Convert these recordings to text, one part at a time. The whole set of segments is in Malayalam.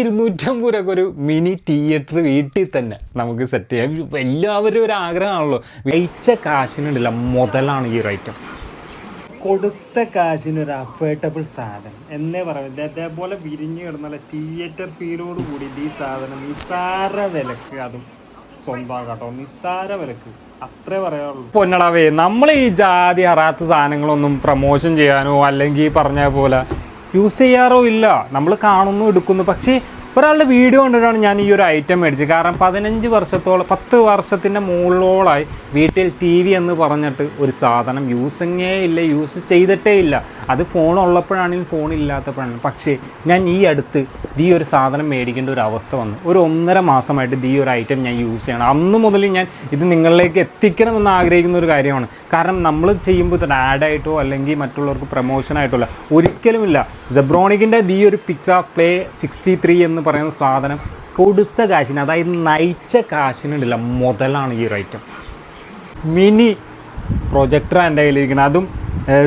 ഇരുന്നൂറ്റമ്പത് രൂപ ഒരു മിനി തിയേറ്റർ വീട്ടിൽ തന്നെ നമുക്ക് സെറ്റ് ചെയ്യാം. എല്ലാവരും ഒരു ആഗ്രഹമാണല്ലോ. വെയിച്ച കാശിനുണ്ടല്ല മുതലാണ് ഈ ഒരു ഐറ്റം കൊടുത്ത കാശിന് ഒരു അഫേർട്ടബിൾ സാധനം. എന്നേ പറയുന്നത് അതേപോലെ വിരിഞ്ഞു കിടന്നുള്ള തിയേറ്റർ ഫീലോട് കൂടി ഈ സാധനം നിസ്സാര വിലക്ക് അതും സ്വന്തം കേട്ടോ നിസ്സാര വിലക്ക്. അത്രേ പറയാറുള്ളൂ പൊന്നടാവേ നമ്മൾ ഈ ജാതി അറാത്ത സാധനങ്ങളൊന്നും പ്രൊമോഷൻ ചെയ്യാനോ അല്ലെങ്കിൽ പറഞ്ഞ പോലെ യൂസ് ചെയ്യാറോ ഇല്ല. നമ്മൾ കാണുന്നു എടുക്കുന്നു. പക്ഷേ ഒരാളുടെ വീഡിയോ കണ്ടിട്ടാണ് ഞാൻ ഈ ഒരു ഐറ്റം മേടിച്ചത്. കാരണം പതിനഞ്ച് വർഷത്തോളം പത്ത് വർഷത്തിന്റെ മുകളിലോളായി വീട്ടിൽ ടി വി എന്ന് പറഞ്ഞിട്ട് ഒരു സാധനം യൂസിങ്ങേ ഇല്ല യൂസ് ചെയ്തിട്ടേ ഇല്ല. അത് ഫോൺ ഉള്ളപ്പോഴാണെങ്കിലും ഫോൺ ഇല്ലാത്തപ്പോഴാണ് പക്ഷേ ഞാൻ ഈ അടുത്ത് ഈ ഒരു സാധനം മേടിക്കേണ്ട ഒരു അവസ്ഥ വന്നു. ഒരു ഒന്നര മാസമായിട്ട് ഈ ഒരു ഐറ്റം ഞാൻ യൂസ് ചെയ്യണം. അന്ന് മുതൽ ഞാൻ ഇത് നിങ്ങളിലേക്ക് എത്തിക്കണമെന്ന് ആഗ്രഹിക്കുന്ന ഒരു കാര്യമാണ്. കാരണം നമ്മൾ ചെയ്യുമ്പോൾ തന്നെ ആഡായിട്ടോ അല്ലെങ്കിൽ മറ്റുള്ളവർക്ക് പ്രൊമോഷനായിട്ടോ അല്ല ഒരിക്കലുമില്ല. ജബ്രോണിക്കിന്റെ ഈ ഒരു പിക്സ പ്ലേ സിക്സ്റ്റി ത്രീ എന്ന് പറയുന്ന സാധനം കൊടുത്ത കാശിന് അതായത് നയിച്ച കാശിനുണ്ടല്ല മുതലാണ് ഈ ഒരു ഐറ്റം മിനി പ്രൊജക്ടർ എന്റെ കയ്യിലിരിക്കുന്നത്. അതും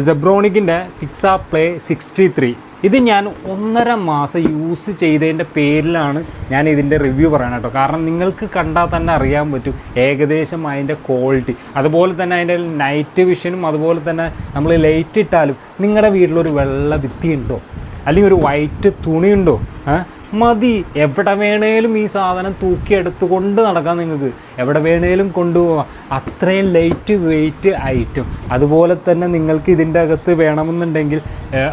സെബ്രോണിക്കിന്റെ പിക്സ പ്ലേ സിക്സ്റ്റി ത്രീ ഇത് ഞാൻ ഒന്നര മാസം യൂസ് ചെയ്തതിന്റെ പേരിലാണ് ഞാൻ ഇതിന്റെ റിവ്യൂ പറയണം കേട്ടോ. കാരണം നിങ്ങൾക്ക് കണ്ടാൽ തന്നെ അറിയാൻ പറ്റും ഏകദേശം അതിന്റെ ക്വാളിറ്റി അതുപോലെ തന്നെ അതിന്റെ നൈറ്റ് വിഷനും അതുപോലെ തന്നെ നമ്മൾ ലൈറ്റ് ഇട്ടാലും നിങ്ങളുടെ വീട്ടിലൊരു വെള്ള ഭിത്തി ഉണ്ടോ അല്ലെങ്കിൽ ഒരു വൈറ്റ് തുണിയുണ്ടോ? മതി. എവിടെ വേണേലും ഈ സാധനം തൂക്കിയെടുത്തുകൊണ്ട് നടക്കാം നിങ്ങൾക്ക്. എവിടെ വേണേലും കൊണ്ടുപോകാം അത്രയും ലൈറ്റ് വെയിറ്റ് ഐറ്റം അതുപോലെ തന്നെ നിങ്ങൾക്ക് ഇതിന്റെ അകത്ത് വേണമെന്നുണ്ടെങ്കിൽ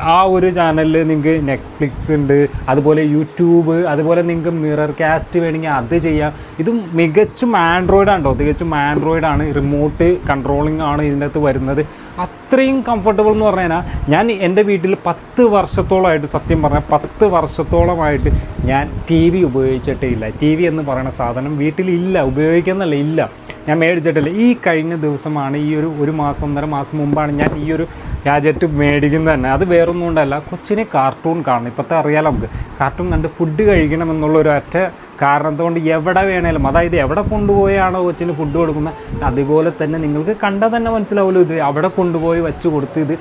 ആ ഒരു ചാനലിൽ നിങ്ങൾക്ക് നെറ്റ്ഫ്ലിക്സ് ഉണ്ട്. അതുപോലെ യൂട്യൂബ് അതുപോലെ നിങ്ങൾക്ക് മിറർ കാസ്റ്റ് വേണമെങ്കിൽ അത് ചെയ്യാം. ഇത് മികച്ചും ആൻഡ്രോയിഡ് ആണ്? കേട്ടോ തികച്ചും ആൻഡ്രോയിഡ് ആണ്. റിമോട്ട് കൺട്രോളിംഗ് ആണ് ഇതിന്റെ അകത്ത് വരുന്നത്. അത്രയും കംഫർട്ടബിൾ എന്ന് പറഞ്ഞു കഴിഞ്ഞാൽ ഞാൻ എന്റെ വീട്ടിൽ പത്ത് വർഷത്തോളമായിട്ട് സത്യം പറഞ്ഞാൽ പത്ത് വർഷത്തോളമായിട്ട് ഞാൻ ടി വി ഉപയോഗിച്ചിട്ടേ ഇല്ല ടി വി എന്ന് പറയുന്ന സാധനം വീട്ടിലില്ല ഉപയോഗിക്കുന്നല്ല ഇല്ല. ഞാൻ മേടിച്ചിട്ടില്ല. ഈ കഴിഞ്ഞ ദിവസമാണ് ഈ ഒരു ഒരു മാസം ഒന്നര മാസം മുമ്പാണ് ഞാൻ ഈ ഒരു ഗാജറ്റ് മേടിക്കുന്നത് തന്നെ. അത് വേറൊന്നും കൊണ്ടല്ല കൊച്ചിനെ കാർട്ടൂൺ കാണണം. ഇപ്പോഴത്തെ അറിയാലോ നമുക്ക്. കാർട്ടൂൺ കണ്ട് ഫുഡ് കഴിക്കണം എന്നുള്ള ഒരു ഒറ്റ കാരണത്തുകൊണ്ട് എവിടെ വേണേലും അതായത് എവിടെ കൊണ്ടുപോയാണോ കൊച്ചിന് ഫുഡ് കൊടുക്കുന്നത് അതുപോലെ തന്നെ നിങ്ങൾക്ക് കണ്ടാൽ തന്നെ മനസ്സിലാവുമല്ലോ ഇത്. അവിടെ കൊണ്ടുപോയി വെച്ച് കൊടുത്ത് ഇത്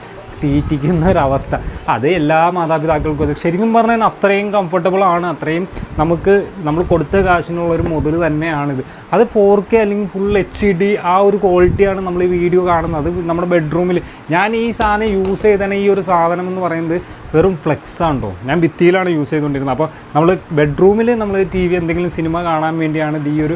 തീറ്റിക്കുന്ന ഒരവസ്ഥ. അത് എല്ലാ മാതാപിതാക്കൾക്കും ശരിക്കും പറഞ്ഞാൽ അത്രയും കംഫർട്ടബിൾ ആണ് അത്രയും നമുക്ക് നമ്മൾ കൊടുത്ത കാശിനുള്ള ഒരു മുതൽ തന്നെയാണിത്. അത് ഫോർ കെ അല്ലെങ്കിൽ ഫുൾ എച്ച് ഡി ആ ഒരു ക്വാളിറ്റിയാണ് നമ്മൾ ഈ വീഡിയോ കാണുന്നത്. നമ്മുടെ ബെഡ്റൂമിൽ ഞാൻ ഈ സാധനം യൂസ് ചെയ്തതാണ് ഈ ഒരു സാധനം എന്ന് പറയുന്നത് വെറും ഫ്ലെക്സ് ആണ് ഞാൻ ഭിത്തിയിലാണ് യൂസ് ചെയ്തുകൊണ്ടിരുന്നത് അപ്പോൾ നമ്മൾ ബെഡ്റൂമിൽ നമ്മൾ ടി വി എന്തെങ്കിലും സിനിമ കാണാൻ വേണ്ടിയാണ് ഈ ഒരു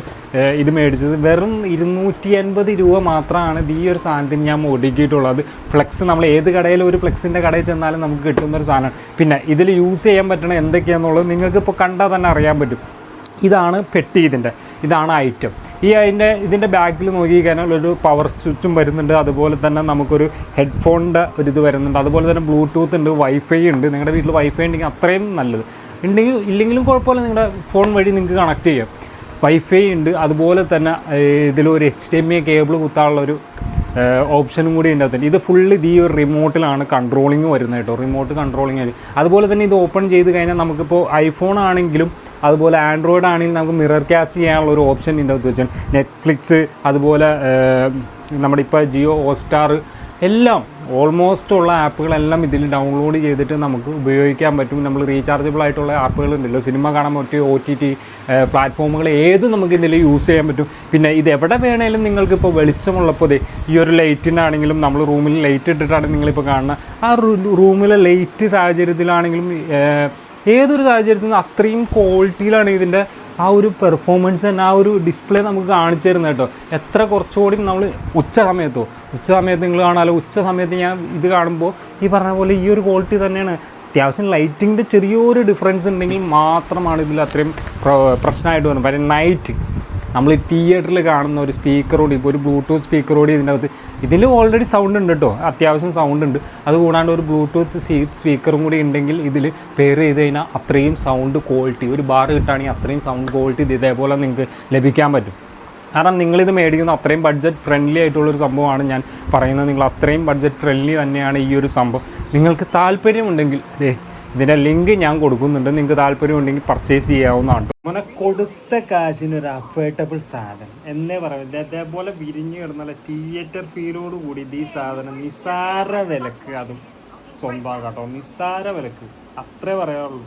ഇത് മേടിച്ചത്. വെറും ഇരുന്നൂറ്റി അൻപത് രൂപ മാത്രമാണ് ഈ ഒരു സാധനത്തിന് ഞാൻ ഒടുക്കിയിട്ടുള്ളത് ഫ്ലെക്സ് നമ്മൾ ഏത് കടയിലും ഒരു ഫ്ലെക്സിന്റെ കടയിൽ ചെന്നാലും നമുക്ക് കിട്ടുന്ന ഒരു സാധനമാണ്. പിന്നെ ഇതിൽ യൂസ് ചെയ്യാൻ പറ്റണ എന്തൊക്കെയാണെന്നുള്ളത് നിങ്ങൾക്ക് ഇപ്പോൾ കണ്ടാൽ തന്നെ അറിയാൻ പറ്റും. ഇതാണ് പെട്ടി ഇതിന്റെ. ഇതാണ് ഐറ്റം ഈ അതിന്റെ ഇതിന്റെ ബാക്കിൽ നോക്കിക്കഴിഞ്ഞാൽ ഒരു പവർ സ്വിച്ചും വരുന്നുണ്ട്. അതുപോലെ തന്നെ നമുക്കൊരു ഹെഡ്ഫോണിന്റെ ഒരു ഇത് വരുന്നുണ്ട്. അതുപോലെ തന്നെ ബ്ലൂടൂത്ത് ഉണ്ട് വൈഫൈ ഉണ്ട്. നിങ്ങളുടെ വീട്ടിൽ വൈഫൈ ഉണ്ടെങ്കിൽ അത്രയും നല്ലത്. ഉണ്ടെങ്കിൽ ഇല്ലെങ്കിലും കുഴപ്പമില്ല. നിങ്ങളുടെ ഫോൺ വഴി നിങ്ങൾക്ക് കണക്ട് ചെയ്യാം. വൈഫൈ ഉണ്ട്. അതുപോലെ തന്നെ ഇതിലൊരു H D M I cable കുത്താനുള്ള ഒരു ഓപ്ഷനും കൂടി ഇതിന്റെ അകത്തുണ്ട്. ഇത് ഫുള്ള് ഇത് ഈ ഒരു റിമോട്ടിലാണ് കൺട്രോളിങ് വരുന്നത് കേട്ടോ. റിമോട്ട് കൺട്രോളിങ് ആയി അതുപോലെ തന്നെ ഇത് ഓപ്പൺ ചെയ്ത് കഴിഞ്ഞാൽ നമുക്കിപ്പോൾ ഐഫോൺ ആണെങ്കിലും അതുപോലെ ആൻഡ്രോയിഡ് ആണെങ്കിലും നമുക്ക് മിറർ കാസ്റ്റ് ചെയ്യാനുള്ള ഒരു ഓപ്ഷൻ ഇതിന്റെ അകത്ത് വെച്ചാൽ നെറ്റ്ഫ്ലിക്സ് അതുപോലെ നമ്മുടെ ഇപ്പോൾ ജിയോ ഹോട്ട്സ്റ്റാർ എല്ലാം ഓൾമോസ്റ്റ് ഉള്ള ആപ്പുകളെല്ലാം ഇതിൽ ഡൗൺലോഡ് ചെയ്തിട്ട് നമുക്ക് ഉപയോഗിക്കാൻ പറ്റും. നമ്മൾ റീചാർജബിൾ ആയിട്ടുള്ള ആപ്പുകൾ ഉണ്ടല്ലോ സിനിമ കാണാൻ പറ്റും ഒ ടി ടി പ്ലാറ്റ്ഫോമുകൾ ഏത് നമുക്ക് ഇതിൽ യൂസ് ചെയ്യാൻ പറ്റും. പിന്നെ ഇത് എവിടെ വേണേലും നിങ്ങൾക്ക് ഇപ്പോൾ വെളിച്ചമുള്ളപ്പോൾ ഈ ഒരു ലൈറ്റിനാണെങ്കിലും നമ്മൾ റൂമിൽ ലൈറ്റ് ഇട്ടിട്ടാണ് നിങ്ങളിപ്പോൾ കാണുന്ന. ആ റൂമിലെ ലൈറ്റ് സാഹചര്യത്തിലാണെങ്കിലും ഏതൊരു സാഹചര്യത്തിൽ നിന്ന് അത്രയും ക്വാളിറ്റിയിലാണ് ഇതിന്റെ ആ ഒരു പെർഫോമൻസ് തന്നെ ആ ഒരു ഡിസ്പ്ലേ നമുക്ക് കാണിച്ചു തരുന്നത് കേട്ടോ. എത്ര കുറച്ചുകൂടി നമ്മൾ ഉച്ച സമയത്തോ ഉച്ച സമയത്ത് നിങ്ങൾ കാണാമല്ലോ ഉച്ച സമയത്ത് ഞാൻ ഇത് കാണുമ്പോൾ ഈ പറഞ്ഞ പോലെ ഈ ഒരു ക്വാളിറ്റി തന്നെയാണ്. അത്യാവശ്യം ലൈറ്റിങ്ങിന്റെ ചെറിയൊരു ഡിഫറൻസ് ഉണ്ടെങ്കിൽ മാത്രമാണ് ഇതിൽ അത്രയും പ്രശ്നമായിട്ട് വരുന്നത് പക്ഷേ നൈറ്റ് നമ്മൾ തിയേറ്ററിൽ കാണുന്ന ഒരു സ്പീക്കറോട് ഇപ്പോൾ ഒരു ബ്ലൂടൂത്ത് സ്പീക്കറോട് ഇതിന്റെ അകത്ത്. ഇതിൽ ഓൾറെഡി സൗണ്ട് ഉണ്ട് കേട്ടോ അത്യാവശ്യം സൗണ്ട് ഉണ്ട്. അതുകൂടാണ്ട് ഒരു ബ്ലൂടൂത്ത് സ്പീക്കറും കൂടി ഉണ്ടെങ്കിൽ ഇതിൽ പെയർ ചെയ്ത് കഴിഞ്ഞാൽ അത്രയും സൗണ്ട് ക്വാളിറ്റി ഒരു ബാർ കിട്ടുകയാണെങ്കിൽ അത്രയും സൗണ്ട് ക്വാളിറ്റി ഇത് ഇതേപോലെ നിങ്ങൾക്ക് ലഭിക്കാൻ പറ്റും. കാരണം നിങ്ങളിത് മേടിക്കുന്ന അത്രയും ബഡ്ജറ്റ് ഫ്രണ്ട്ലി ആയിട്ടുള്ളൊരു സംഭവമാണ് ഞാൻ പറയുന്നത്. നിങ്ങൾ അത്രയും ബഡ്ജറ്റ് ഫ്രണ്ട്ലി തന്നെയാണ് ഈ ഒരു സംഭവം. നിങ്ങൾക്ക് താല്പര്യമുണ്ടെങ്കിൽ ഇതിന്റെ ലിങ്ക് ഞാൻ കൊടുക്കുന്നുണ്ട്. നിങ്ങൾക്ക് താല്പര്യമുണ്ടെങ്കിൽ പർച്ചേസ് ചെയ്യാവുന്നതാണ് അങ്ങനെ കൊടുത്ത കാശിന് ഒരു അഫേർട്ടബിൾ സാധനം. എന്നേ പറയുന്നത് അതേപോലെ വിരിഞ്ഞു കിടന്നുള്ള തിയേറ്റർ ഫീലോട് കൂടി ഈ സാധനം. നിസ്സാര വിലക്ക് അതും സ്വന്തം കേട്ടോ നിസ്സാര വിലക്ക്. അത്രേ പറയാറുള്ളൂ